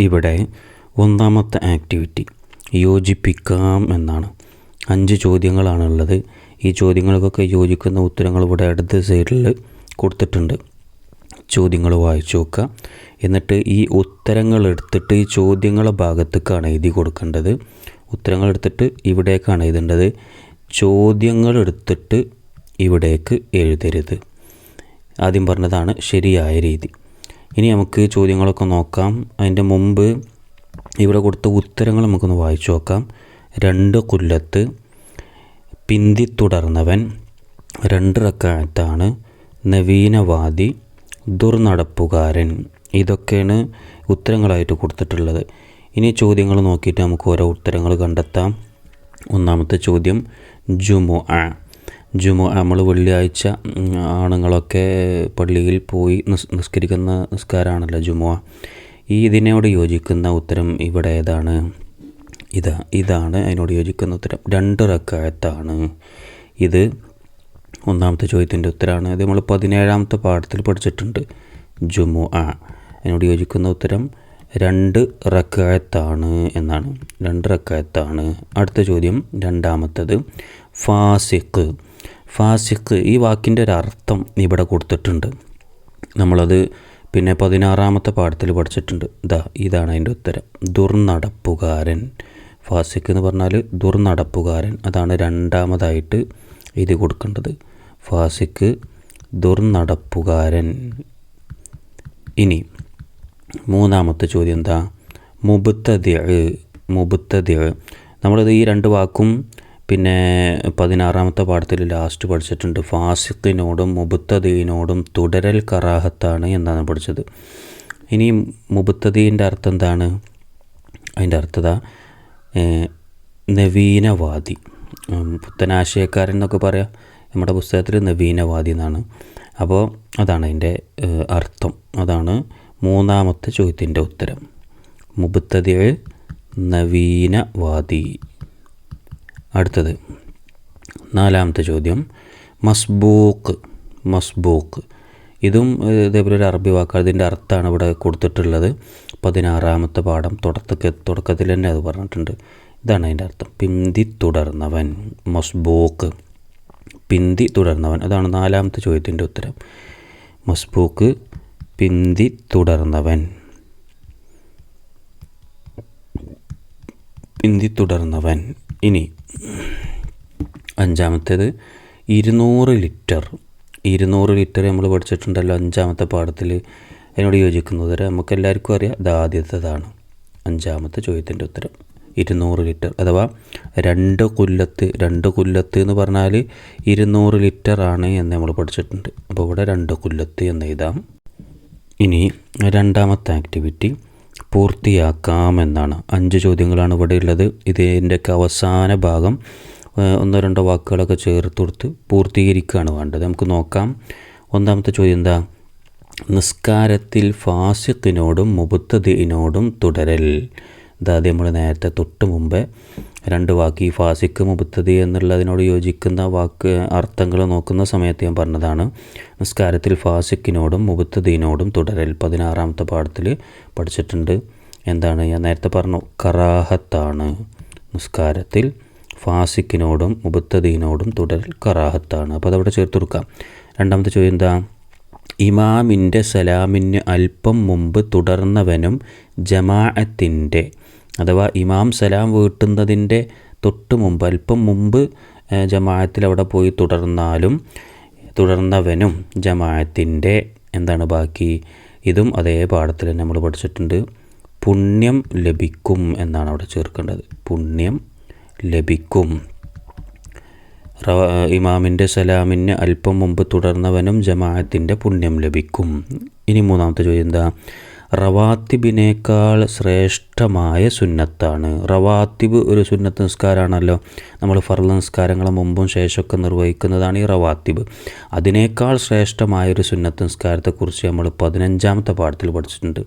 ഇവിടെ ഒന്നാമത്തെ ആക്ടിവിറ്റി യോജിപ്പിക്കാം എന്നാണ്. അഞ്ച് ചോദ്യങ്ങളാണുള്ളത്. ഈ ചോദ്യങ്ങൾക്കൊക്കെ യോജിക്കുന്ന ഉത്തരങ്ങൾ ഇവിടെ അടുത്ത സൈഡിൽ കൊടുത്തിട്ടുണ്ട്. ചോദ്യങ്ങൾ വായിച്ചു നോക്കുക. എന്നിട്ട് ഈ ഉത്തരങ്ങൾ എടുത്തിട്ട് ഈ ചോദ്യങ്ങളെ ഭാഗത്തേക്കാണ് എഴുതി കൊടുക്കേണ്ടത്. ഉത്തരങ്ങൾ എടുത്തിട്ട് ഇവിടേക്കാണ് എഴുതേണ്ടത്. ചോദ്യങ്ങൾ എടുത്തിട്ട് ഇവിടേക്ക് എഴുതരുത്. ആദ്യം പറഞ്ഞതാണ് ശരിയായ രീതി. ഇനി നമുക്ക് ചോദ്യങ്ങളൊക്കെ നോക്കാം. അതിന്റെ മുമ്പ് ഇവിടെ കൊടുത്ത ഉത്തരങ്ങൾ നമുക്കൊന്ന് വായിച്ചു നോക്കാം. രണ്ട് കൊല്ലത്ത് പിന്തിത്തുടർന്നവൻ രണ്ട് റക്കാത്താണ് നവീനവാദി ദുർനടപ്പുകാരൻ. ഇതൊക്കെയാണ് ഉത്തരങ്ങളായിട്ട് കൊടുത്തിട്ടുള്ളത്. ഇനി ചോദ്യങ്ങൾ നോക്കിയിട്ട് നമുക്ക് ഓരോ ഉത്തരങ്ങൾ കണ്ടെത്താം. ഒന്നാമത്തെ ചോദ്യം ജുമു ആ ജുമു നമ്മൾ വെള്ളിയാഴ്ച ആണുങ്ങളൊക്കെ പള്ളിയിൽ പോയി നിസ് നിസ്കരിക്കുന്ന നിസ്കാരമാണല്ലോ ജുമുഅ. ഈ ഇതിനോട് യോജിക്കുന്ന ഉത്തരം ഇവിടെ ഏതാണ് ഇതാ ഇതാണ് അതിനോട് യോജിക്കുന്ന ഉത്തരം. രണ്ട് റക്കായത്താണ്. ഇത് ഒന്നാമത്തെ ചോദ്യത്തിന്റെ ഉത്തരമാണ് ഇത് നമ്മൾ പതിനേഴാമത്തെ പാഠത്തിൽ പഠിച്ചിട്ടുണ്ട്. ജുമു ആ അതിനോട് യോജിക്കുന്ന ഉത്തരം രണ്ട് റക്കായത്താണ് എന്നാണ്. രണ്ട് റക്കായത്താണ്. അടുത്ത ചോദ്യം രണ്ടാമത്തത്. ഫാസിഖ്. ഫാസിഖ് ഈ വാക്കിന്റെ ഒരു അർത്ഥം ഇവിടെ കൊടുത്തിട്ടുണ്ട്. നമ്മളത് പിന്നെ പതിനാറാമത്തെ പാഠത്തിൽ പഠിച്ചിട്ടുണ്ട്. ദാ ഇതാണ് അതിന്റെ ഉത്തരം. ദുർനടപ്പുകാരൻ. ഫാസിഖ് എന്ന് പറഞ്ഞാൽ ദുർനടപ്പുകാരൻ. അതാണ് രണ്ടാമതായിട്ട് ഇത് കൊടുക്കേണ്ടത്. ഫാസിഖ് ദുർനടപ്പുകാരൻ. ഇനി മൂന്നാമത്തെ ചോദ്യം എന്താ? മുബത്തതിഴ് മുബത്തതിഴ് നമ്മളത് ഈ രണ്ട് വാക്കും പിന്നെ പതിനാറാമത്തെ പാഠത്തിൽ ലാസ്റ്റ് പഠിച്ചിട്ടുണ്ട്. ഫാസിഖിനോടും മുബുത്തദീനോടും തുടരൽ കറാഹത്താണ് എന്നാണ് പഠിച്ചത്. ഇനി മുബുത്തദീന്റെ അർത്ഥം എന്താണ്? അതിന്റെ അർത്ഥത നവീനവാദി. പുത്തനാശയക്കാരൻ എന്നൊക്കെ പറയാം. നമ്മുടെ പുസ്തകത്തിൽ നവീനവാദി എന്നാണ്. അപ്പോൾ അതാണ് അതിന്റെ അർത്ഥം. അതാണ് മൂന്നാമത്തെ ചോദ്യത്തിന്റെ ഉത്തരം. മുബത്തതിഴ് നവീനവാദി. അടുത്തത്. നാലാമത്തെ ചോദ്യം. മസ്ബൂക്ക് മസ്ബൂക്ക്. ഇതും ഇതേപോലെ ഒരു അറബി വാക്കാണ്. ഇതിന്റെ അർത്ഥമാണ് ഇവിടെ കൊടുത്തിട്ടുള്ളത്. പതിനാറാമത്തെ പാഠം തുടക്കത്തിൽ തുടക്കത്തിൽ തന്നെ അത് പറഞ്ഞിട്ടുണ്ട്. ഇതാണ് അതിന്റെ അർത്ഥം. പിന്തി തുടർന്നവൻ മസ്ബൂക്ക്. പിന്തി തുടർന്നവൻ. അതാണ് നാലാമത്തെ ചോദ്യത്തിന്റെ ഉത്തരം. മസ്ബൂക്ക് പിന്തി തുടർന്നവൻ. പിന്തി തുടർന്നവൻ. ഇനി അഞ്ചാമത്തേത് ഇരുന്നൂറ് ലിറ്റർ. ഇരുന്നൂറ് ലിറ്റർ നമ്മൾ പഠിച്ചിട്ടുണ്ടല്ലോ അഞ്ചാമത്തെ പാഠത്തിൽ അതിനോട് യോജിക്കുന്നത്. നമുക്ക് എല്ലാവർക്കും അറിയാം. അത് ആദ്യത്തേതാണ്. അഞ്ചാമത്തെ ചോദ്യത്തിന്റെ ഉത്തരം. ഇരുന്നൂറ് ലിറ്റർ അഥവാ രണ്ട് കൊല്ലത്ത് രണ്ട് കൊല്ലത്ത് എന്ന് പറഞ്ഞാൽ ഇരുന്നൂറ് ലിറ്റർ ആണ് എന്ന് നമ്മൾ പഠിച്ചിട്ടുണ്ട്. അപ്പോൾ ഇവിടെ രണ്ട് കൊല്ലത്ത് എന്ന് എഴുതാം. ഇനി രണ്ടാമത്തെ ആക്ടിവിറ്റി. പൂർത്തിയാക്കാം എന്നാണ് അഞ്ച് ചോദ്യങ്ങളാണ് ഇവിടെ ഉള്ളത് ഇതിന്റെയൊക്കെ അവസാന ഭാഗം ഒന്നോ രണ്ടോ വാക്കുകളൊക്കെ ചേർത്ത് കൊടുത്ത് പൂർത്തീകരിക്കുകയാണ് വേണ്ടത്. നമുക്ക് നോക്കാം. ഒന്നാമത്തെ ചോദ്യം എന്താ? നിസ്കാരത്തിൽ ഫാസ്യത്തിനോടും മുബത്തതിനോടും തുടരൽ. അതായത് നമ്മൾ നേരത്തെ തൊട്ട് മുമ്പേ രണ്ട് വാക്ക് ഈ ഫാസിക്ക് മുബത്തതി എന്നുള്ളതിനോട് യോജിക്കുന്ന വാക്ക് അർത്ഥങ്ങൾ നോക്കുന്ന സമയത്ത് ഞാൻ പറഞ്ഞതാണ് നിസ്കാരത്തിൽ ഫാസിക്കിനോടും മുബത്തദീനോടും തുടരൽ. പതിനാറാമത്തെ പാഠത്തിൽ പഠിച്ചിട്ടുണ്ട്. എന്താണ്? ഞാൻ നേരത്തെ പറഞ്ഞു കറാഹത്താണ്. നിസ്കാരത്തിൽ ഫാസിക്കിനോടും മുബത്തദീനോടും തുടരൽ കറാഹത്താണ്. അപ്പോൾ അതവിടെ ചേർത്ത് കൊടുക്കാം. രണ്ടാമത്തെ ചോദ്യം എന്താ? ഇമാമിന്റെ സലാമിന് അല്പം മുമ്പ് തുടർന്നവനും ജമാഅത്തിന്റെ അഥവാ ഇമാം സലാം വീട്ടുന്നതിന്റെ തൊട്ട് മുമ്പ് അല്പം മുമ്പ് ജമാഅത്തിൽ അവിടെ പോയി തുടർന്നാലും തുടർന്നവനും ജമാഅത്തിന്റെ എന്താണ് ബാക്കി? ഇതും അതേ പാഠത്തിൽ തന്നെ നമ്മൾ പഠിച്ചിട്ടുണ്ട്. പുണ്യം ലഭിക്കും എന്നാണ് അവിടെ ചേർക്കേണ്ടത്. പുണ്യം ലഭിക്കും. ഇമാമിന്റെ സലാമിന് അല്പം മുമ്പ് തുടർന്നവനും ജമാഅത്തിന്റെ പുണ്യം ലഭിക്കും. ഇനി മൂന്നാമത്തെ ചോദ്യം എന്താ? റവാത്തിബിനേക്കാൾ ശ്രേഷ്ഠമായ സുന്നത്താണ്. റവാത്തിബ് ഒരു സുന്നത്ത് നിസ്കാരമാണല്ലോ. നമ്മൾ ഫർള നിസ്കാരങ്ങളെ മുമ്പും ശേഷമൊക്കെ നിർവഹിക്കുന്നതാണ് ഈ റവാത്തിബ്. അതിനേക്കാൾ ശ്രേഷ്ഠമായ ഒരു സുന്നത്ത് നിസ്കാരത്തെക്കുറിച്ച് നമ്മൾ പതിനഞ്ചാമത്തെ പാഠത്തിൽ പഠിച്ചിട്ടുണ്ട്.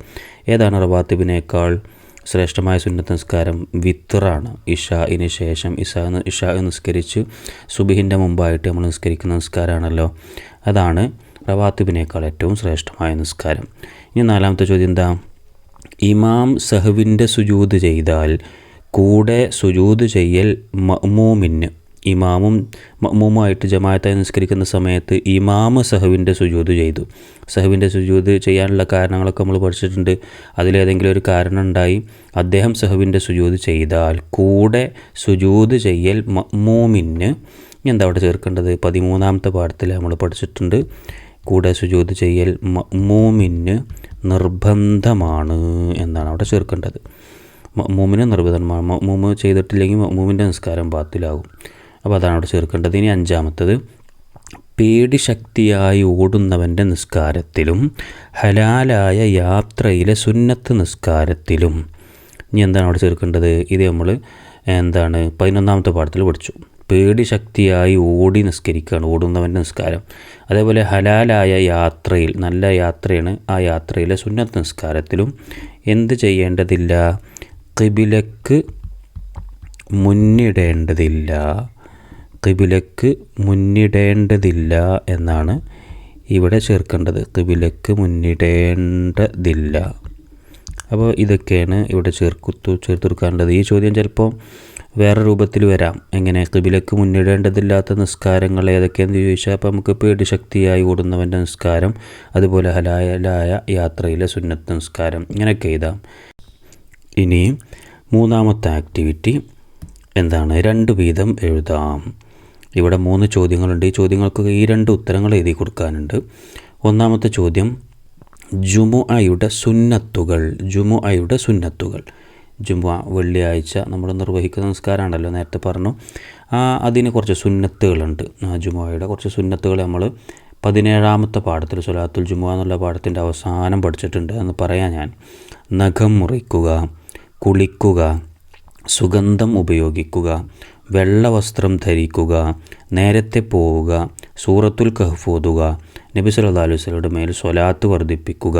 ഏതാണ് റവാത്തിബിനേക്കാൾ ശ്രേഷ്ഠമായ സുന്നത്ത് നിസ്കാരം? വിത്തറാണ് ഇഷായിന് ശേഷം ഇഷാ ഇഷാ നിസ്കരിച്ച് സുബിഹിന്റെ മുമ്പായിട്ട് നമ്മൾ നിസ്കരിക്കുന്ന നിസ്കാരമാണല്ലോ. അതാണ് റവാത്തിബിനേക്കാൾ ഏറ്റവും ശ്രേഷ്ഠമായ നിസ്കാരം. ഇനി നാലാമത്തെ ചോദ്യം എന്താ? ഇമാം സഹുവിന്റെ സുജൂത് ചെയ്താൽ കൂടെ സുജൂത് ചെയ്യൽ മമൂമിന് ഇമാമും മമൂമായിട്ട് ജമാഅത്തായി നിസ്കരിക്കുന്ന സമയത്ത് ഇമാമ് സഹുവിന്റെ സുജൂത് ചെയ്തു. സഹുവിന്റെ സുജൂത് ചെയ്യാനുള്ള കാരണങ്ങളൊക്കെ നമ്മൾ പഠിച്ചിട്ടുണ്ട്. അതിലേതെങ്കിലും ഒരു കാരണം ഉണ്ടായി. അദ്ദേഹം സഹുവിന്റെ സുജൂത് ചെയ്താൽ കൂടെ സുജൂത് ചെയ്യൽ മഅ്മൂമിന്. എന്താ അവിടെ ചേർക്കേണ്ടത്? പതിമൂന്നാമത്തെ പാഠത്തിൽ നമ്മൾ പഠിച്ചിട്ടുണ്ട്. കൂടെ സുജൂത് ചെയ്യൽ മൂമിന് നിർബന്ധമാണ് എന്നാണ് അവിടെ ചേർക്കേണ്ടത്. മൂമിന് നിർബന്ധമാണ്. മൂമ് ചെയ്തിട്ടില്ലെങ്കിൽ മൂമിന്റെ നിസ്കാരം ബാത്തിലാകും. അപ്പോൾ അതാണ് അവിടെ ചേർക്കേണ്ടത്. ഇനി അഞ്ചാമത്തത് പേടി ശക്തിയായി ഓടുന്നവന്റെ നിസ്കാരത്തിലും ഹലാലായ യാത്രയിലെ സുന്നത്ത് നിസ്കാരത്തിലും. ഇനി എന്താണ് അവിടെ ചേർക്കേണ്ടത്? ഇത് നമ്മൾ എന്താണ് പതിനൊന്നാമത്തെ പാഠത്തിൽ പഠിച്ചു. പേടി ശക്തിയായി ഓടി നിസ്കരിക്കുകയാണ് ഓടുന്നവന്റെ നിസ്കാരം. അതേപോലെ ഹലാലായ യാത്രയിൽ നല്ല യാത്രയാണ് ആ യാത്രയിലെ സുന്നത്ത് നിസ്കാരത്തിലും. എന്ത് ചെയ്യേണ്ടതില്ല? കിബിലക്ക് മുന്നിടേണ്ടതില്ല. കിബിലക്ക് മുന്നിടേണ്ടതില്ല എന്നാണ് ഇവിടെ ചേർക്കേണ്ടത്. കിബിലക്ക് മുന്നിടേണ്ടതില്ല. അപ്പോൾ ഇതൊക്കെയാണ് ഇവിടെ ചേർത്തു കൊടുക്കാനുള്ളത്. ഈ ചോദ്യം ചിലപ്പോൾ വേറെ രൂപത്തിൽ വരാം. എങ്ങനെ? കിബിലക്ക് മുന്നിടേണ്ടതില്ലാത്ത നിസ്കാരങ്ങൾ ഏതൊക്കെയെന്ന് ചോദിച്ചാൽ അപ്പോൾ നമുക്ക് പേടി ശക്തിയായി ഓടുന്നവന്റെ നിസ്കാരം അതുപോലെ ഹലായലായ യാത്രയിലെ സുന്നത്ത് നിസ്കാരം. ഇങ്ങനെയൊക്കെ എഴുതാം. ഇനി മൂന്നാമത്തെ ആക്ടിവിറ്റി എന്താണ്? രണ്ട് വീതം എഴുതാം. ഇവിടെ മൂന്ന് ചോദ്യങ്ങളുണ്ട്. ഈ ചോദ്യങ്ങൾക്ക് ഈ രണ്ട് ഉത്തരങ്ങൾ എഴുതി കൊടുക്കാനുണ്ട്. ഒന്നാമത്തെ ചോദ്യം ജുമുഅയുടെ സുന്നത്തുകൾ ജുമുഅയുടെ സുന്നത്തുകൾ. ജുമുഅ വെള്ളിയാഴ്ച നമ്മൾ നിർവഹിക്കുന്ന നമസ്കാരമാണല്ലോ നേരത്തെ പറഞ്ഞു. അതിന് കുറച്ച് സുന്നത്തുകളുണ്ട്. ആ ജുമുഅയുടെ കുറച്ച് സുന്നത്തുകൾ നമ്മൾ പതിനേഴാമത്തെ പാഠത്തിൽ സുലാത്തുൽ ജുമുഅ എന്നുള്ള പാഠത്തിന്റെ അവസാനം പഠിച്ചിട്ടുണ്ട് എന്ന് പറയാം ഞാൻ. നഖം മുറിക്കുക കുളിക്കുക സുഗന്ധം ഉപയോഗിക്കുക വെള്ളവസ്ത്രം ധരിക്കുക നേരത്തെ പോവുക സൂറത്തുൽ കഹ്ഫ് ഓതുക നബി സല്ലാ അലൈഹി വസല്ലമയുടെ മേൽ സ്വലാത്ത് വർദ്ധിപ്പിക്കുക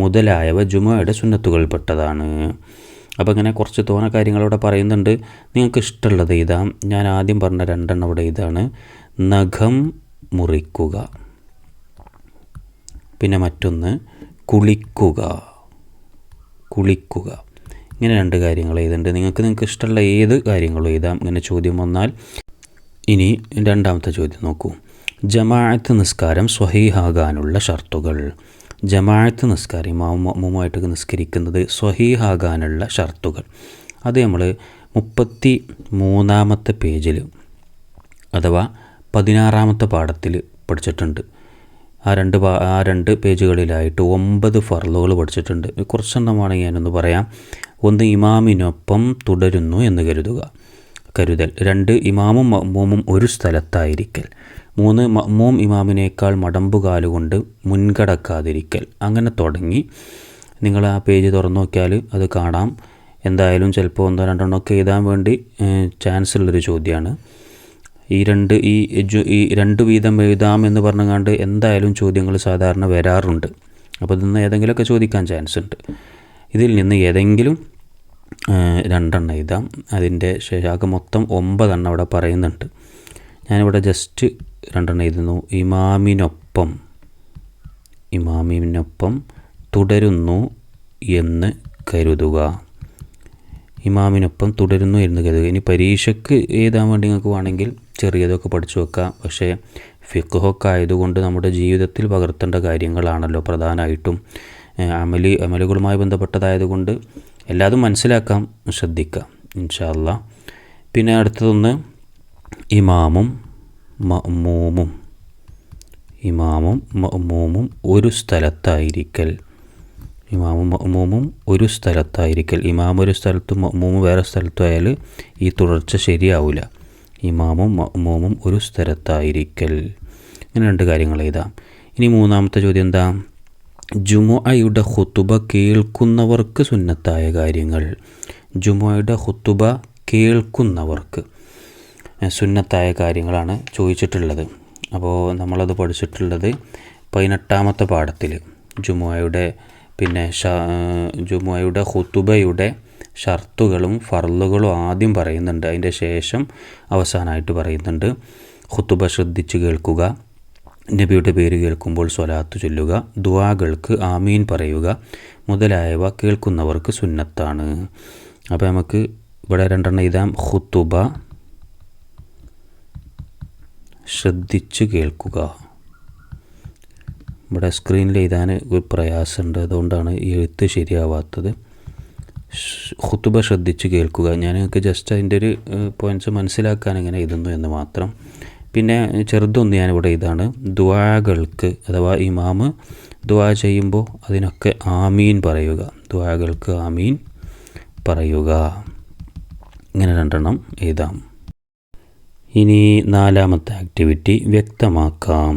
മുതലായവ ജുമയുടെ സുന്നത്തുകൾപ്പെട്ടതാണ് അപ്പോൾ അങ്ങനെ കുറച്ച് തോന കാര്യങ്ങളവിടെ പറയുന്നുണ്ട്. നിങ്ങൾക്ക് ഇഷ്ടമുള്ളത് ഇതാ. ഞാൻ ആദ്യം പറഞ്ഞ രണ്ടെണ്ണം ഇവിടെ ഇതാണ്. നഖം മുറിക്കുക. പിന്നെ മറ്റൊന്ന് കുളിക്കുക. കുളിക്കുക. ഇങ്ങനെ രണ്ട് കാര്യങ്ങൾ എഴുതുന്നുണ്ട്. നിങ്ങൾക്ക് നിങ്ങൾക്ക് ഇഷ്ടമുള്ള ഏത് കാര്യങ്ങളും എഴുതാം. ഇങ്ങനെ ചോദ്യം വന്നാൽ ഇനി രണ്ടാമത്തെ ചോദ്യം നോക്കൂ. ജമാഅത്ത് നിസ്കാരം സ്വഹീഹാകാനുള്ള ഷർത്തുകൾ. ജമാഅത്ത് നിസ്കാരം ഇമാമുമായിട്ട് നിസ്കരിക്കുന്നത് സ്വഹീഹാകാനുള്ള ഷർത്തുകൾ. അത് നമ്മൾ മുപ്പത്തി മൂന്നാമത്തെ പേജിൽ അഥവാ പതിനാറാമത്തെ പാഠത്തിൽ പഠിച്ചിട്ടുണ്ട്. ആ രണ്ട് ആ രണ്ട് പേജുകളിലായിട്ട് ഒമ്പത് ഫർലുകൾ പഠിച്ചിട്ടുണ്ട്. കുറച്ചെണ്ണമാണെങ്കിൽ ഞാനൊന്ന് പറയാം. ഒന്ന് ഇമാമിനൊപ്പം തുടരുന്നു എന്ന് കരുതുക. കരുതൽ. രണ്ട് ഇമാമും മമ്മൂമും ഒരു സ്ഥലത്തായിരിക്കൽ. മൂന്ന് മമ്മൂം ഇമാമിനേക്കാൾ മടമ്പുകാലുകൊണ്ട് മുൻകടക്കാതിരിക്കൽ. അങ്ങനെ തുടങ്ങി. നിങ്ങൾ ആ പേജ് തുറന്നു നോക്കിയാൽ അത് കാണാം. എന്തായാലും ചിലപ്പോൾ ഒന്നോ രണ്ടെണ്ണോ ഒക്കെ എഴുതാൻ വേണ്ടി ചാൻസ് ഉള്ളൊരു ചോദ്യമാണ് ഈ രണ്ട് ഈ എജു ഈ രണ്ട് വീതം എഴുതാം എന്ന് പറഞ്ഞുകൊണ്ട് എന്തായാലും ചോദ്യങ്ങൾ സാധാരണ വരാറുണ്ട്. അപ്പോൾ ഇതിൽ നിന്ന് ഏതെങ്കിലുമൊക്കെ ചോദിക്കാൻ ചാൻസ് ഉണ്ട്. ഇതിൽ നിന്ന് ഏതെങ്കിലും രണ്ടെണ്ണം എഴുതാം. അതിന്റെ ശേഷം മൊത്തം ഒമ്പതെണ്ണം അവിടെ പറയുന്നുണ്ട്. ഞാനിവിടെ ജസ്റ്റ് രണ്ടെണ്ണം എഴുതുന്നു. ഇമാമിനൊപ്പം ഇമാമിനൊപ്പം തുടരുന്നു എന്ന് കരുതുക. ഇമാമിനൊപ്പം തുടരുന്നു എന്ന് കരുതുക. ഇനി പരീക്ഷയ്ക്ക് എഴുതാൻ വേണ്ടി നിങ്ങൾക്ക് വേണമെങ്കിൽ ചെറിയതൊക്കെ പഠിച്ചു വെക്കാം. പക്ഷേ ഫിഖൊക്കെ ആയതുകൊണ്ട് നമ്മുടെ ജീവിതത്തിൽ പകർത്തേണ്ട കാര്യങ്ങളാണല്ലോ പ്രധാനമായിട്ടും. അമലി അമലുകളുമായി ബന്ധപ്പെട്ടതായതുകൊണ്ട് എല്ലാതും മനസ്സിലാക്കാം ശ്രദ്ധിക്കാം ഇൻഷാല്ല പിന്നെ അടുത്തതൊന്ന് ഇമാമും മഅ്മൂമും. ഇമാമും മഅ്മൂമും ഒരു സ്ഥലത്തായിരിക്കൽ. ഇമാമും മഅ്മൂമും ഒരു സ്ഥലത്തായിരിക്കൽ. ഇമാം ഒരു സ്ഥലത്തും മഅ്മൂമും വേറെ സ്ഥലത്തും ആയാൽ ഈ തുടർച്ച ശരിയാവില്ല ഇമാമും മഅ്മൂമും ഒരു സ്ഥലത്തായിരിക്കൽ. ഇങ്ങനെ രണ്ട് കാര്യങ്ങൾ എഴുതാം. ഇനി മൂന്നാമത്തെ ചോദ്യം എന്താ? ജുമുഅയുടെ ഹുത്തുബ കേൾക്കുന്നവർക്ക് സുന്നത്തായ കാര്യങ്ങൾ. ജുമുഅയുടെ ഹുത്തുബ കേൾക്കുന്നവർക്ക്. സുന്നത്തായ കാര്യങ്ങളാണ് ചോദിച്ചിട്ടുള്ളത്. അപ്പോൾ നമ്മളത് പഠിച്ചിട്ടുള്ളത് പതിനെട്ടാമത്തെ പാഠത്തിൽ ജുമുഅയുടെ പിന്നെ ജുമുഅയുടെ ഹുത്തുബയുടെ ഷർത്തുകളും ഫർളുകളും ആദ്യം പറയുന്നുണ്ട്. അതിന്റെ ശേഷം അവസാനമായിട്ട് പറയുന്നുണ്ട്. ഹുത്തുബ ശ്രദ്ധിച്ച് കേൾക്കുക. നബിയുടെ പേര് കേൾക്കുമ്പോൾ സ്വലാത്ത് ചൊല്ലുക. ദുവാകൾക്ക് ആമീൻ പറയുക. മുതലായവ കേൾക്കുന്നവർക്ക് സുന്നത്താണ്. അപ്പോൾ നമുക്ക് ഇവിടെ രണ്ടെണ്ണം എഴുതാം. ഹുത്തുബ ശ്രദ്ധിച്ച് കേൾക്കുക. ഇവിടെ സ്ക്രീനിൽ എഴുതാൻ ഒരു പ്രയാസമുണ്ട്. അതുകൊണ്ടാണ് എഴുത്ത് ശരിയാവാത്തത്. ഹുത്തുബ ശ്രദ്ധിച്ച് കേൾക്കുക. ഞാൻ നിങ്ങൾക്ക് ജസ്റ്റ് അതിന്റെ ഒരു പോയിന്റ്സ് മനസ്സിലാക്കാൻ എങ്ങനെ എഴുതുന്നു എന്ന് മാത്രം. പിന്നെ ചെറുതൊന്ന് ഞാനിവിടെ ഇതാണ്. ദ്വാകൾക്ക് അഥവാ ഇമാമ് ദ്വാ ചെയ്യുമ്പോൾ അതിനൊക്കെ ആമീൻ പറയുക. ദ്വാകൾക്ക് ആമീൻ പറയുക. ഇങ്ങനെ രണ്ടെണ്ണം എഴുതാം. ഇനി നാലാമത്തെ ആക്ടിവിറ്റി വ്യക്തമാക്കാം.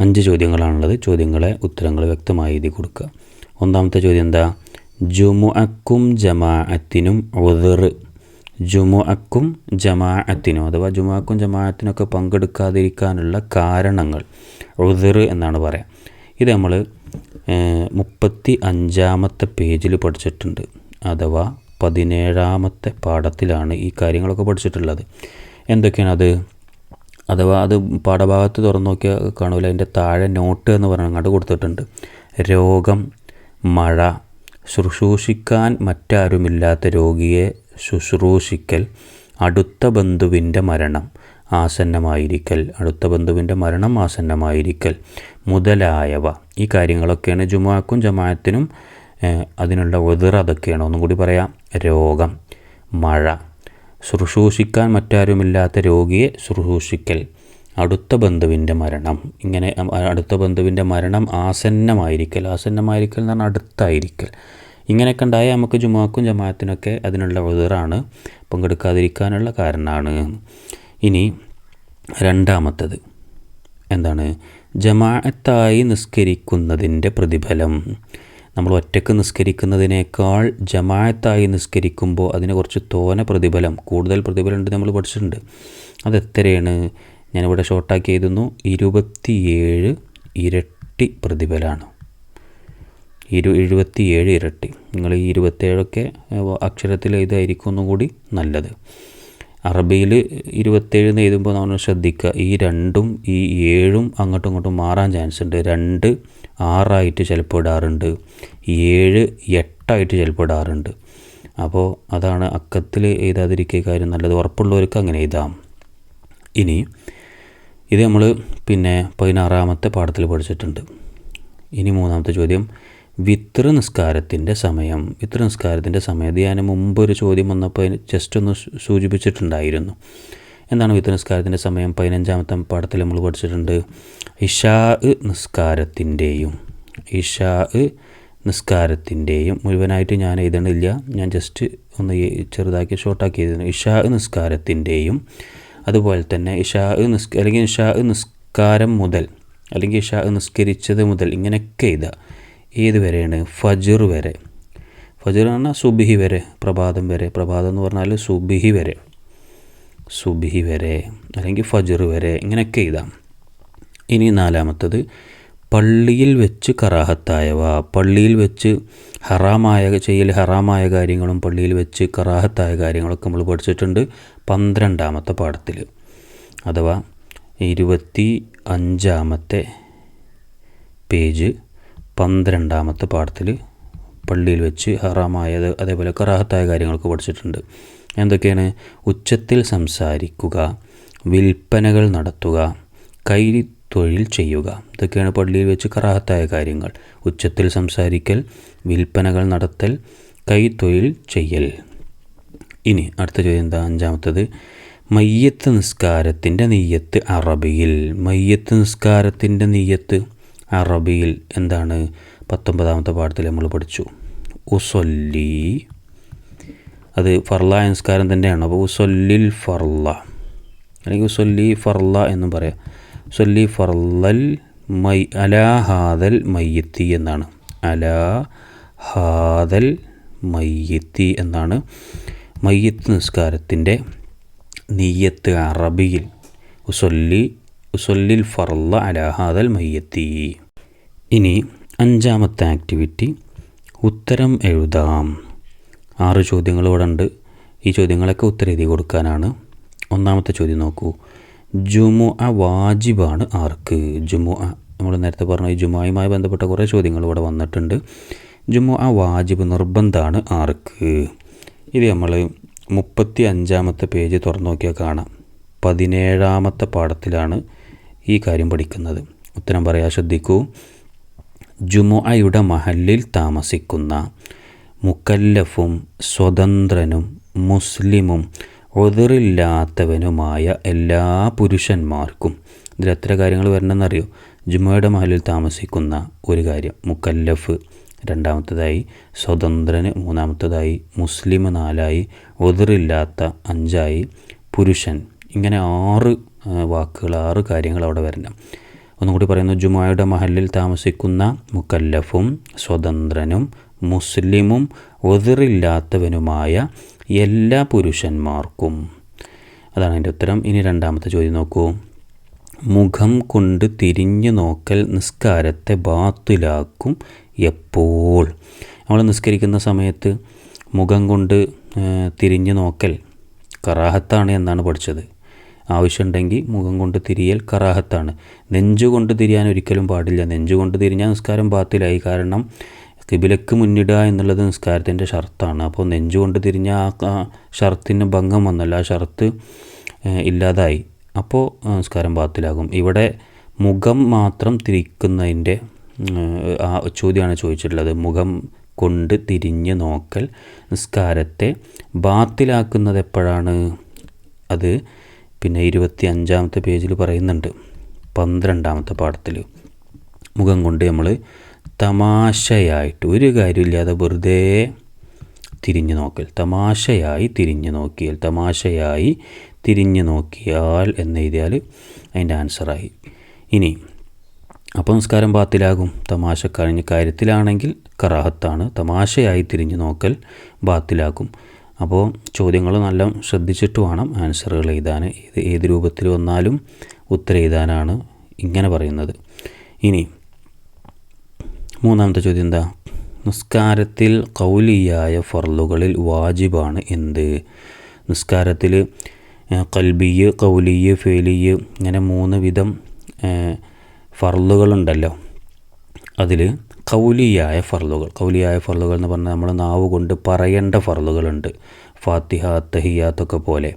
അഞ്ച് ചോദ്യങ്ങളാണുള്ളത്. ചോദ്യങ്ങളെ ഉത്തരങ്ങൾ വ്യക്തമായി എഴുതി കൊടുക്കുക. ഒന്നാമത്തെ ചോദ്യം എന്താ? ജുമുഅക്കും ജമാഅത്തിനും ഉദർ. ജുമുഅക്കും ജമാഅത്തിനും അഥവാ ജുമാക്കും ജമാഅത്തിനൊക്കെ പങ്കെടുക്കാതിരിക്കാനുള്ള കാരണങ്ങൾ. ഉദർ എന്നാണ് പറയാം. ഇത് നമ്മൾ മുപ്പത്തി അഞ്ചാമത്തെ പേജിൽ പഠിച്ചിട്ടുണ്ട്. അഥവാ പതിനേഴാമത്തെ പാഠത്തിലാണ് ഈ കാര്യങ്ങളൊക്കെ പഠിച്ചിട്ടുള്ളത്. എന്തൊക്കെയാണ് അത്? അഥവാ അത് പാഠഭാഗത്ത് തുറന്നു നോക്കിയാൽ കാണൂല. അതിന്റെ താഴെ നോട്ട് എന്ന് പറഞ്ഞങ്ങാണ്ട് കൊടുത്തിട്ടുണ്ട്. രോഗം മഴ ശുശ്രൂഷിക്കാൻ മറ്റാരുമില്ലാത്ത രോഗിയെ ശുശ്രൂഷിക്കൽ. അടുത്ത ബന്ധുവിന്റെ മരണം ആസന്നമായിരിക്കൽ. അടുത്ത ബന്ധുവിന്റെ മരണം ആസന്നമായിരിക്കൽ. മുതലായവ. ഈ കാര്യങ്ങളൊക്കെയാണ് ജുമാക്കും ജമാഅത്തിനും അതിനുള്ള ഒതിർ അതൊക്കെയാണ്. ഒന്നും കൂടി പറയാം. രോഗം മഴ. ശുശ്രൂഷിക്കാൻ മറ്റാരുമില്ലാത്ത രോഗിയെ ശുശ്രൂഷിക്കൽ. അടുത്ത ബന്ധുവിന്റെ മരണം. ഇങ്ങനെ അടുത്ത ബന്ധുവിന്റെ മരണം ആസന്നമായിരിക്കൽ. ആസന്നമായിരിക്കൽ എന്ന് പറഞ്ഞാൽ അടുത്തായിരിക്കൽ. ഇങ്ങനെയൊക്കെ ഉണ്ടായാൽ നമുക്ക് ജുമാക്കും ജമാഅത്തിനൊക്കെ അതിനുള്ള ഉതിറാണ്. പങ്കെടുക്കാതിരിക്കാനുള്ള കാരണമാണ്. ഇനി രണ്ടാമത്തത്. എന്താണ്? ജമാഅത്തായി നിസ്കരിക്കുന്നതിന്റെ പ്രതിഫലം. നമ്മൾ ഒറ്റയ്ക്ക് നിസ്കരിക്കുന്നതിനേക്കാൾ ജമായത്തായി നിസ്കരിക്കുമ്പോൾ അതിന് കുറച്ച് തോന പ്രതിഫലം കൂടുതൽ പ്രതിഫലം ഉണ്ട് നമ്മൾ പഠിച്ചിട്ടുണ്ട്. അത് എത്രയാണ്? ഞാനിവിടെ ഷോർട്ടാക്കി എഴുതുന്നു. ഇരുപത്തിയേഴ് ഇരട്ടി പ്രതിഫലമാണ്. ഇരു എഴുപത്തിയേഴ് ഇരട്ടി. നിങ്ങൾ ഈ ഇരുപത്തേഴൊക്കെ അക്ഷരത്തിൽ എഴുതായിരിക്കും ഒന്നും കൂടി നല്ലത്. അറബിയിൽ ഇരുപത്തേഴ് എന്ന് എഴുതുമ്പോൾ നമ്മൾ ശ്രദ്ധിക്കുക. ഈ രണ്ടും ഈ ഏഴും അങ്ങോട്ടും ഇങ്ങോട്ടും മാറാൻ ചാൻസ് ഉണ്ട്. രണ്ട് ആറായിട്ട് ചിലപ്പോൾ ഇടാറുണ്ട്. ഏഴ് എട്ടായിട്ട് ചിലപ്പോൾ ഇടാറുണ്ട്. അപ്പോൾ അതാണ് അക്കത്തിൽ എഴുതാതിരിക്കുക കാര്യം നല്ലത്. ഉറപ്പുള്ളവർക്ക് അങ്ങനെ എഴുതാം. ഇനി ഇത് നമ്മൾ പിന്നെ പതിനാറാമത്തെ പാഠത്തിൽ പഠിച്ചിട്ടുണ്ട്. ഇനി മൂന്നാമത്തെ ചോദ്യം. വിത്ര നിസ്കാരത്തിന്റെ സമയം വിത്ര നിസ്കാരത്തിന്റെ സമയം. ഞാൻ മുമ്പ് ഒരു ചോദ്യം വന്നപ്പോൾ ജസ്റ്റ് ഒന്ന് സൂചിപ്പിച്ചിട്ടുണ്ടായിരുന്നു. എന്താണ് വിത്ര നിസ്കാരത്തിന്റെ സമയം? പതിനഞ്ചാമത്തെ പാഠത്തിൽ നമ്മൾ പഠിച്ചിട്ടുണ്ട്. ഇഷാ നിസ്കാരത്തിന്റെയും ഇഷാ നിസ്കാരത്തിന്റെയും മുഴുവനായിട്ട് ഞാൻ എഴുതണില്ല. ഞാൻ ജസ്റ്റ് ഒന്ന് ചെറുതാക്കി ഷോർട്ടാക്കി എഴുതുന്നു ഇഷാ നിസ്കാരത്തിന്റെയും അതുപോലെ തന്നെ ഇഷാ നിസ്ക അല്ലെങ്കിൽ ഇഷാ നിസ്കാരം മുതൽ അല്ലെങ്കിൽ ഇഷാ നിസ്കരിച്ചത് മുതൽ ഇങ്ങനെയൊക്കെ എഴുതുക. ഏത് വരെയാണ്? ഫജർ വരെ. ഫജർ പറഞ്ഞാൽ സുബിഹി വരെ പ്രഭാതം വരെ. പ്രഭാതം എന്ന് പറഞ്ഞാൽ സുബിഹി വരെ. സുബിഹി വരെ അല്ലെങ്കിൽ ഫജർ വരെ ഇങ്ങനെയൊക്കെ എഴുതാം. ഇനി നാലാമത്തത് പള്ളിയിൽ വെച്ച് കറാഹത്തായവ. പള്ളിയിൽ വെച്ച് ഹറാമായ ചെയ്യൽ ഹറാമായ കാര്യങ്ങളും പള്ളിയിൽ വെച്ച് കറാഹത്തായ കാര്യങ്ങളൊക്കെ നമ്മൾ പഠിച്ചിട്ടുണ്ട് പന്ത്രണ്ടാമത്തെ പാഠത്തിൽ. അഥവാ ഇരുപത്തി അഞ്ചാമത്തെ പേജ്. പന്ത്രണ്ടാമത്തെ പാഠത്തിൽ പള്ളിയിൽ വെച്ച് ഹറാമായത് അതേപോലെ കറാഹത്തായ കാര്യങ്ങളൊക്കെ പഠിച്ചിട്ടുണ്ട്. എന്തൊക്കെയാണ്? ഉച്ചത്തിൽ സംസാരിക്കുക വിൽപ്പനകൾ നടത്തുക കൈ തൊഴിൽ ചെയ്യുക. ഇതൊക്കെയാണ് പള്ളിയിൽ വെച്ച് കറാഹത്തായ കാര്യങ്ങൾ. ഉച്ചത്തിൽ സംസാരിക്കൽ വിൽപ്പനകൾ നടത്തൽ കൈ തൊഴിൽ ചെയ്യൽ. ഇനി അടുത്ത ചോദ്യം എന്താ? അഞ്ചാമത്തത് മയ്യത്ത് നിസ്കാരത്തിന്റെ നെയ്യത്ത് അറബിയിൽ. മയ്യത്ത് നിസ്കാരത്തിന്റെ നെയ്യത്ത് അറബിയിൽ എന്താണ് പത്തൊമ്പതാമത്തെ പാഠത്തിൽ നമ്മൾ പഠിച്ചു. ഉസൊല്ലി. അത് ഫർല സംസ്കാരം തന്നെയാണ്? അപ്പോൾ ഉസൊല്ലിൽ ഫർല അല്ലെങ്കിൽ ഉസൊല്ലി ഫർല എന്നും പറയാം. ഉസൊല്ലി ഫർലൽ മൈ അലാ ഹാദൽ മയ്യത്തി എന്നാണ്. അലാ ഹാദൽ മയ്യത്തി എന്നാണ് മയ്യത്ത് നിസ്കാരത്തിന്റെ നീയത്ത് അറബിയിൽ ഉസൊല്ലി ഉസൊല്ലിൽ ഫർല അലാ ഹാദൽ മയ്യത്തി. ഇനി അഞ്ചാമത്തെ ആക്ടിവിറ്റി ഉത്തരം എഴുതാം. ആറ് ഉണ്ട് ഈ ചോദ്യങ്ങളൊക്കെ ഉത്തരം എഴുതി കൊടുക്കാനാണ്. ഒന്നാമത്തെ ചോദ്യം നോക്കൂ. ജുമു അ വാജിബാണ് ആർക്ക്? ജുമു അ നമ്മൾ നേരത്തെ പറഞ്ഞ ഈ ജുമായുമായി ബന്ധപ്പെട്ട കുറേ ചോദ്യങ്ങൾ ഇവിടെ വന്നിട്ടുണ്ട്. ജുമു അ വാജിബ് നിർബന്ധമാണ് ആർക്ക്? ഇത് നമ്മൾ മുപ്പത്തി അഞ്ചാമത്തെ പേജ് തുറന്നു നോക്കിയാൽ കാണാം. പതിനേഴാമത്തെ പാഠത്തിലാണ് ഈ കാര്യം പഠിക്കുന്നത്. ഉത്തരം പറയാൻ ശ്രദ്ധിക്കൂ. ജുമുഅയുടെ മഹല്ലിൽ താമസിക്കുന്ന മുക്കല്ലഫും സ്വതന്ത്രനും മുസ്ലിമും ഒതിറില്ലാത്തവനുമായ എല്ലാ പുരുഷന്മാർക്കും ഇതിൽ എത്ര കാര്യങ്ങൾ വരണമെന്നറിയോ? ജുമുഅയുടെ മഹലിൽ താമസിക്കുന്ന ഒരു കാര്യം മുക്കല്ലഫ് രണ്ടാമത്തതായി സ്വതന്ത്രന് മൂന്നാമത്തതായി മുസ്ലിം നാലായി ഒതിറില്ലാത്ത അഞ്ചായി പുരുഷൻ. ഇങ്ങനെ ആറ് വാക്കുകൾ ആറ് കാര്യങ്ങൾ അവിടെ വരണം. ഒന്നുകൂടി പറയുന്നു ജുമായുടെ മഹലിൽ താമസിക്കുന്ന മുക്കല്ലഫും സ്വതന്ത്രനും മുസ്ലിമും ഒതിറില്ലാത്തവനുമായ എല്ലാ പുരുഷന്മാർക്കും. അതാണ് എന്റെ ഉത്തരം. ഇനി രണ്ടാമത്തെ ചോദ്യം നോക്കൂ. മുഖം കൊണ്ട് തിരിഞ്ഞു നോക്കൽ നിസ്കാരത്തെ ബാത്തിലാക്കും എപ്പോൾ? നമ്മൾ നിസ്കരിക്കുന്ന സമയത്ത് മുഖം കൊണ്ട് തിരിഞ്ഞു നോക്കൽ കറാഹത്താണ് എന്നാണ് പഠിച്ചത്. ആവശ്യമുണ്ടെങ്കിൽ മുഖം കൊണ്ട് തിരിയൽ കറാഹത്താണ്. നെഞ്ചുകൊണ്ട് തിരിയാൻ ഒരിക്കലും പാടില്ല. നെഞ്ചുകൊണ്ട് തിരിഞ്ഞാൽ നിസ്കാരം ബാത്തിലായി. കാരണം കിബിലക്ക് മുന്നിടുക എന്നുള്ളത് നിസ്കാരത്തിന്റെ ഷർത്താണ്. അപ്പോൾ നെഞ്ചുകൊണ്ട് തിരിഞ്ഞ ആ ഷർത്തിന് ഭംഗം വന്നല്ല. ആ ഷർത്ത് ഇല്ലാതായി. അപ്പോൾ നിസ്കാരം ബാത്തിലാകും. ഇവിടെ മുഖം മാത്രം തിരിക്കുന്നതിന്റെ ആ ചോദ്യമാണ് ചോദിച്ചിട്ടുള്ളത്. മുഖം കൊണ്ട് തിരിഞ്ഞ് നോക്കൽ നിസ്കാരത്തെ ബാത്തിലാക്കുന്നത് എപ്പോഴാണ്? അത് പിന്നെ ഇരുപത്തി അഞ്ചാമത്തെ പേജിൽ പറയുന്നുണ്ട്. പന്ത്രണ്ടാമത്തെ പാഠത്തിൽ മുഖം കൊണ്ട് നമ്മൾ തമാശയായിട്ട് ഒരു കാര്യമില്ലാതെ വെറുതെ തിരിഞ്ഞു നോക്കൽ. തമാശയായി തിരിഞ്ഞു നോക്കിയാൽ തമാശയായി തിരിഞ്ഞു നോക്കിയാൽ എന്നെഴുതിയാൽ അതിന്റെ ആൻസറായി. ഇനി അപ്പോൾ നിസ്കാരം ബാത്തിലാകും. തമാശ കഴിഞ്ഞ കാര്യത്തിലാണെങ്കിൽ കറാഹത്താണ്. തമാശയായി തിരിഞ്ഞു നോക്കൽ ബാത്തിലാക്കും അപ്പോൾ ചോദ്യങ്ങൾ നല്ല ശ്രദ്ധിച്ചിട്ട് വേണം ആൻസറുകൾ എഴുതാൻ ഇത് ഏത് രൂപത്തിൽ വന്നാലും ഉത്തരം എഴുതാനാണ് ഇങ്ങനെ പറയുന്നത്. ഇനി മൂന്നാമത്തെ ചോദ്യം എന്താ? നിസ്കാരത്തിൽ കൗലിയായ ഫർലുകളിൽ വാജിബാണ് എന്ത്? നിസ്കാരത്തിൽ കൽബിയ് കൗലിയ് ഫേലിയ് ഇങ്ങനെ മൂന്ന് വിധം ഫർലുകളുണ്ടല്ലോ അതിൽ കൗലിയായ ഫർലുകൾ കൗലിയായ ഫർലുകൾ എന്ന് പറഞ്ഞാൽ നമ്മൾ നാവ് കൊണ്ട് പറയേണ്ട ഫർലുകളുണ്ട് ഫാത്തിഹ തഹിയാത്തൊക്കെ പോലെ.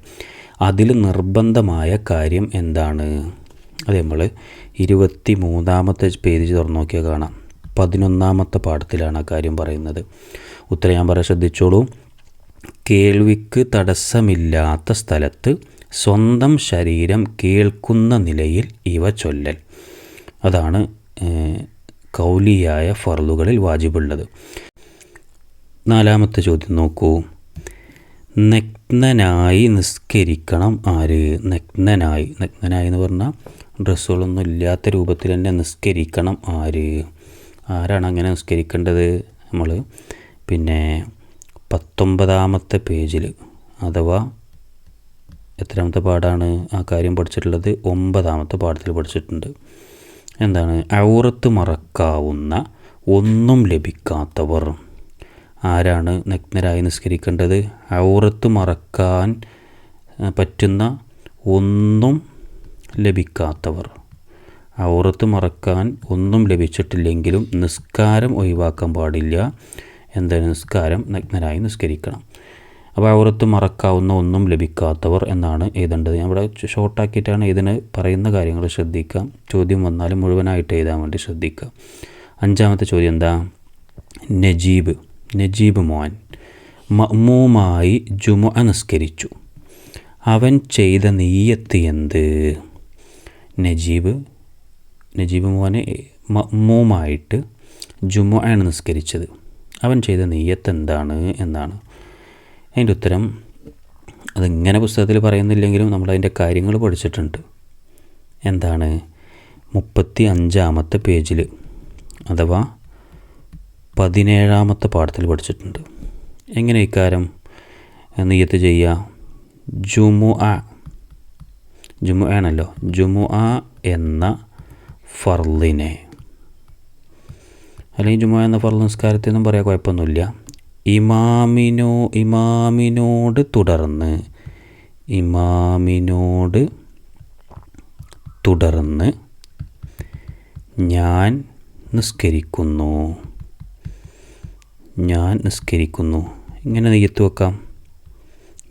അതിൽ നിർബന്ധമായ കാര്യം എന്താണ്? അത് നമ്മൾ ഇരുപത്തി മൂന്നാമത്തെ പേജ് തുറന്നു നോക്കിയാൽ കാണാം. പതിനൊന്നാമത്തെ പാഠത്തിലാണ് ആ കാര്യം പറയുന്നത്. ഉത്തരം ഞാൻ പറയാൻ ശ്രദ്ധിച്ചോളൂ. കേൾവിക്ക് തടസ്സമില്ലാത്ത സ്ഥലത്ത് സ്വന്തം ശരീരം കേൾക്കുന്ന നിലയിൽ ഇവ ചൊല്ലൽ. അതാണ് കൗലിയായ ഫർലുകളിൽ വാജിബുള്ളത്. നാലാമത്തെ ചോദ്യം നോക്കൂ. നഗ്നനായി നിസ്കരിക്കണം ആര്? നഗ്നനായി. നഗ്നനായി എന്ന് പറഞ്ഞാൽ ഡ്രസ്സുകളൊന്നും ഇല്ലാത്ത രൂപത്തിൽ തന്നെ നിസ്കരിക്കണം ആര്? ആരാണ് അങ്ങനെ നിസ്കരിക്കേണ്ടത് നമ്മൾ പിന്നെ പത്തൊമ്പതാമത്തെ പേജിൽ അഥവാ എത്രാമത്തെ പാടാണ് ആ കാര്യം പഠിച്ചിട്ടുള്ളത്? ഒമ്പതാമത്തെ പാഠത്തിൽ പഠിച്ചിട്ടുണ്ട്. എന്താണ്? ഔറത്ത് മറക്കാവുന്ന ഒന്നും ലഭിക്കാത്തവർ. ആരാണ് നഗ്നരായി നിസ്കരിക്കേണ്ടത്? ഔറത്ത് മറക്കാൻ പറ്റുന്ന ഒന്നും ലഭിക്കാത്തവർ. ഔറത്ത് മറക്കാൻ ഒന്നും ലഭിച്ചിട്ടില്ലെങ്കിലും നിസ്കാരം ഒഴിവാക്കാൻ പാടില്ല. എന്താണ് നിസ്കാരം? നഗ്നരായി നിസ്കരിക്കണം. അപ്പോൾ മറക്കാവുന്ന ഒന്നും ലഭിക്കാത്തവർ എന്നാണ് എഴുതേണ്ടത്. ഞാൻ ഇവിടെ ഷോർട്ടാക്കിയിട്ടാണ് ഇതിന് പറയുന്ന കാര്യങ്ങൾ ശ്രദ്ധിക്കുക. ചോദ്യം വന്നാലും മുഴുവനായിട്ട് എഴുതാൻ വേണ്ടി ശ്രദ്ധിക്കുക. അഞ്ചാമത്തെ ചോദ്യം എന്താ? നജീബ് നജീബ് മോൻ മമ്മൂമായി ജുമ നിസ്കരിച്ചു. അവൻ ചെയ്ത നെയ്യത്ത് എന്ത്? നജീബ് നജീബ് മോനെ മമ്മൂമായിട്ട് ജുമ നിസ്കരിച്ചത്. അവൻ ചെയ്ത നെയ്യത്ത് എന്താണ്? എന്നാണ്. അതിന്റെ ഉത്തരം അതിങ്ങനെ പുസ്തകത്തിൽ പറയുന്നില്ലെങ്കിലും നമ്മളതിന്റെ കാര്യങ്ങൾ പഠിച്ചിട്ടുണ്ട്. എന്താണ്? മുപ്പത്തി അഞ്ചാമത്തെ പേജിൽ അഥവാ പതിനേഴാമത്തെ പാഠത്തിൽ പഠിച്ചിട്ടുണ്ട്. എങ്ങനെ ഇക്കാരം? നീയത്ത് ചെയ്യുക. ജുമു ആ ജുമു ആണല്ലോ ജുമു ആ എന്ന ഫർലിനെ അല്ലെങ്കിൽ ജുമു എന്ന ഫർൽ നിസ്കാരത്തിൽ നിന്നും പറയാൻ കുഴപ്പമൊന്നുമില്ല. ഇമാമിനോ ഇമാമിനോട് തുടർന്ന് ഇമാമിനോട് തുടർന്ന് ഞാൻ നിസ്കരിക്കുന്നു. ഞാൻ നിസ്കരിക്കുന്നു. ഇങ്ങനെ നെയ്യത്ത് വെക്കാം.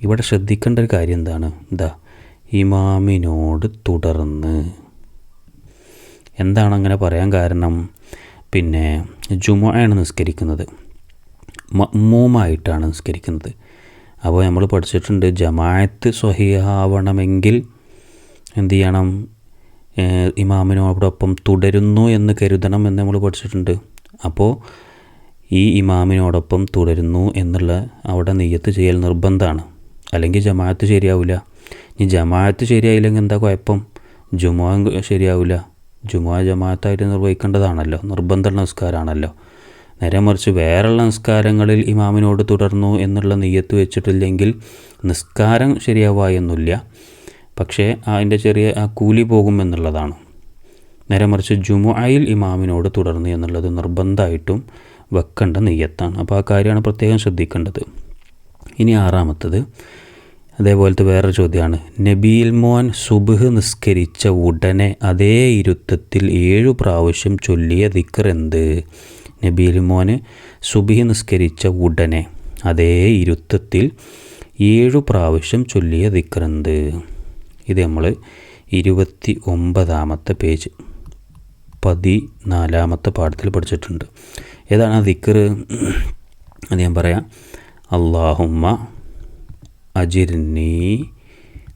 ഇവിടെ ശ്രദ്ധിക്കേണ്ട ഒരു കാര്യം എന്താണ്? എന്താ? ഇമാമിനോട് തുടർന്ന്. എന്താണ് അങ്ങനെ പറയാൻ കാരണം? പിന്നെ ജുമുഅയാണ് നിസ്കരിക്കുന്നത്. മമ്മൂമായിട്ടാണ് നിസ്കരിക്കുന്നത്. അപ്പോൾ നമ്മൾ പഠിച്ചിട്ടുണ്ട് ജമായത്ത് സ്വഹിയാവണമെങ്കിൽ എന്ത് ചെയ്യണം? ഇമാമിനോടൊപ്പം തുടരുന്നു എന്ന് കരുതണം എന്ന് നമ്മൾ പഠിച്ചിട്ടുണ്ട്. അപ്പോൾ ഈ ഇമാമിനോടൊപ്പം തുടരുന്നു എന്നുള്ള അവിടെ നെയ്യത്ത് ചെയ്യൽ നിർബന്ധമാണ്. അല്ലെങ്കിൽ ജമാഅത്ത് ശരിയാവില്ല. ഇനി ജമാഅത്ത് ശരിയായില്ലെങ്കിൽ എന്താ കുഴപ്പം? ജുമാ ശരിയാവില്ല. ജുമാ ജമാഅത്തായിട്ട് നിർവഹിക്കേണ്ടതാണല്ലോ. നിർബന്ധ നമസ്കാരമാണല്ലോ. നേരെ മറിച്ച് വേറെയുള്ള നിസ്കാരങ്ങളിൽ ഇമാമിനോട് തുടർന്നു എന്നുള്ള നെയ്യത്ത് വെച്ചിട്ടില്ലെങ്കിൽ നിസ്കാരം ശരിയാവായൊന്നുമില്ല. പക്ഷേ അതിന്റെ ചെറിയ ആ കൂലി പോകും എന്നുള്ളതാണ്. നേരെ മറിച്ച് ജുമുഅയിൽ ഇമാമിനോട് തുടർന്നു എന്നുള്ളത് നിർബന്ധമായിട്ടും വെക്കേണ്ട നെയ്യത്താണ്. അപ്പോൾ ആ കാര്യമാണ് പ്രത്യേകം ശ്രദ്ധിക്കേണ്ടത്. ഇനി ആറാമത്തത്. അതേപോലത്തെ വേറൊരു ചോദ്യമാണ്. നബീൽ മോൻ സുബഹ് നിസ്കരിച്ച ഉടനെ അതേ ഇരുത്തത്തിൽ ഏഴു പ്രാവശ്യം ചൊല്ലിയ ദിക്കർ എന്ത്? നബീൽ മോന് സുബഹി നിസ്കരിച്ച ഉടനെ അതേ ഇരുത്തത്തിൽ ഏഴു പ്രാവശ്യം ചൊല്ലിയ ദിക്രന്ത് ഇത് നമ്മൾ ഇരുപത്തി ഒമ്പതാമത്തെ പേജ് പതിനാലാമത്തെ പാഠത്തിൽ പഠിച്ചിട്ടുണ്ട്. ഏതാണ് ആ ദിക്കർ അത് ഞാൻ പറയാം. അള്ളാഹുമ്മ അജിർനീ.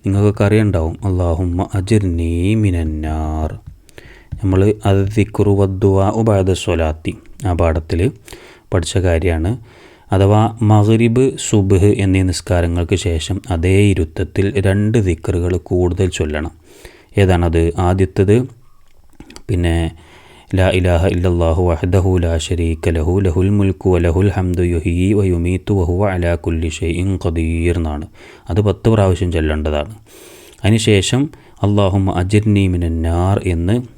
നിങ്ങൾക്കൊക്കെ അറിയണ്ടാവും. അള്ളാഹുമ്മ അജിർനീ മിനന്നാർ. നമ്മൾ അത് തിക്കുറു വദ്ദുവ ഉപാദ സ്വലാത്തി. ആ പാഠത്തിൽ പഠിച്ച കാര്യമാണ്. അഥവാ മഗ്രിബ് സുബഹ് എന്നീ നിസ്കാരങ്ങൾക്ക് ശേഷം അതേ ഇരുത്തത്തിൽ രണ്ട് ദിക്കറുകൾ കൂടുതൽ ചൊല്ലണം. ഏതാണത്? ആദ്യത്തത് പിന്നെ ലാ ഇലാഹ ഇല്ലാഹു വഹദഹു ലാ ഷരീക്ക ലഹു ലഹുൽ മുൽക്കു ലഹുൽ ഹംദു യുഹി വയുമീത്തു വഹുവ അലാ കുല്ലി ഷെയ്ൻ ഖദീർ എന്നാണ്. അത് പത്ത് പ്രാവശ്യം ചൊല്ലേണ്ടതാണ്. അതിനുശേഷം അള്ളാഹും അജിർനി മിനന്നാർ എന്ന്